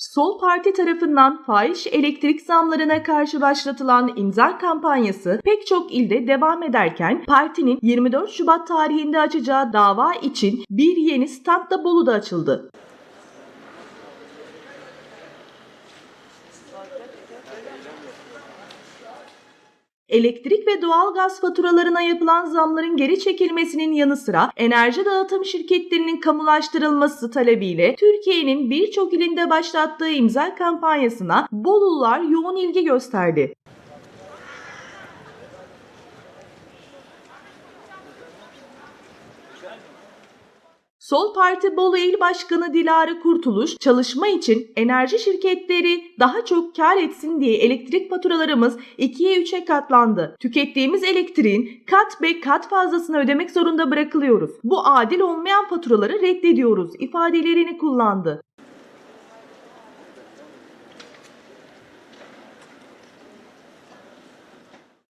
Sol Parti tarafından fahiş elektrik zamlarına karşı başlatılan imza kampanyası pek çok ilde devam ederken partinin 24 Şubat tarihinde açacağı dava için bir yeni stand da Bolu'da açıldı. Elektrik ve doğalgaz faturalarına yapılan zamların geri çekilmesinin yanı sıra enerji dağıtım şirketlerinin kamulaştırılması talebiyle Türkiye'nin birçok ilinde başlattığı imza kampanyasına Bolulular yoğun ilgi gösterdi. Sol Parti Bolu İl Başkanı Dilara Kurtuluş, çalışma için enerji şirketleri daha çok kar etsin diye elektrik faturalarımız 2'ye 3'e katlandı. Tükettiğimiz elektriğin kat be kat fazlasını ödemek zorunda bırakılıyoruz. Bu adil olmayan faturaları reddediyoruz ifadelerini kullandı.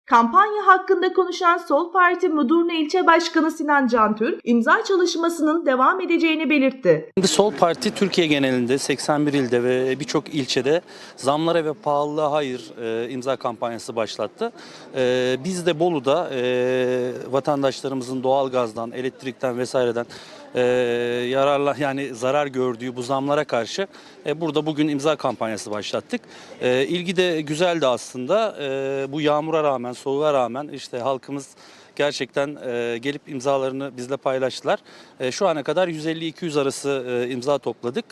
Kampanya hakkında konuşan Sol Parti Mudurnu İlçe Başkanı Sinan Cantürk, imza çalışmasının devam edeceğini belirtti. Sol Parti Türkiye genelinde 81 ilde ve birçok ilçede zamlara ve pahalılığa hayır e, imza kampanyası başlattı. E, biz de Bolu'da e, vatandaşlarımızın doğalgazdan, elektrikten vesaireden e, yararla yani zarar gördüğü bu zamlara karşı e, burada bugün imza kampanyası başlattık. E, ilgi de güzeldi aslında. E, bu yağmura rağmen, soğuğa rağmen işte halkımız gerçekten e, gelip imzalarını bizle paylaştılar. E, şu ana kadar 150-200 arası e, imza topladık.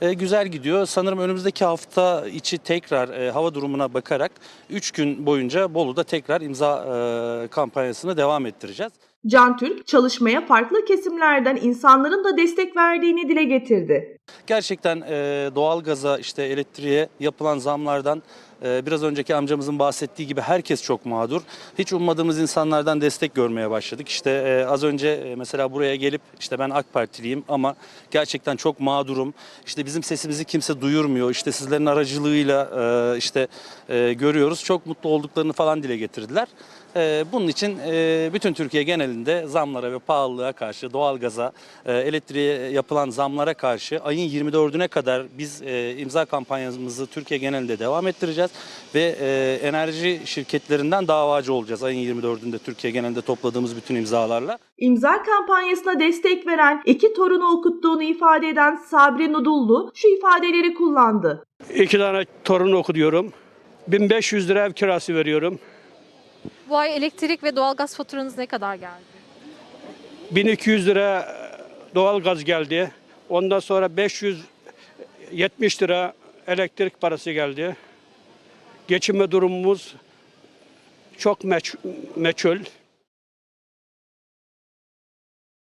E, güzel gidiyor. Sanırım önümüzdeki hafta içi tekrar e, hava durumuna bakarak 3 gün boyunca Bolu'da tekrar imza e, kampanyasını devam ettireceğiz. Cantürk, çalışmaya farklı kesimlerden insanların da destek verdiğini dile getirdi. Gerçekten e, doğalgaza işte elektriğe yapılan zamlardan e, biraz önceki amcamızın bahsettiği gibi herkes çok mağdur. Hiç ummadığımız insanlardan destek görmeye başladık. İşte e, az önce e, mesela buraya gelip işte ben AK Partiliyim ama gerçekten çok mağdurum. İşte bizim sesimizi kimse duyurmuyor. İşte sizlerin aracılığıyla e, işte e, görüyoruz. Çok mutlu olduklarını falan dile getirdiler. E, bunun için e, bütün Türkiye genelinde zamlara ve pahalılığa karşı, doğalgaza, e, elektriğe yapılan zamlara karşı ayın 24'üne kadar biz e, imza kampanyamızı Türkiye genelinde devam ettireceğiz ve e, enerji şirketlerinden davacı olacağız ayın 24'ünde Türkiye genelinde topladığımız bütün imzalarla. İmza kampanyasına destek veren iki torunu okuttuğunu ifade eden Sabri Nudullu şu ifadeleri kullandı. İki tane torun okutuyorum. 1500 lira ev kirası veriyorum. Bu ay elektrik ve doğalgaz faturanız ne kadar geldi? 1200 lira doğal gaz geldi. Ondan sonra 570 lira elektrik parası geldi. Geçinme durumumuz çok meç- meçhul.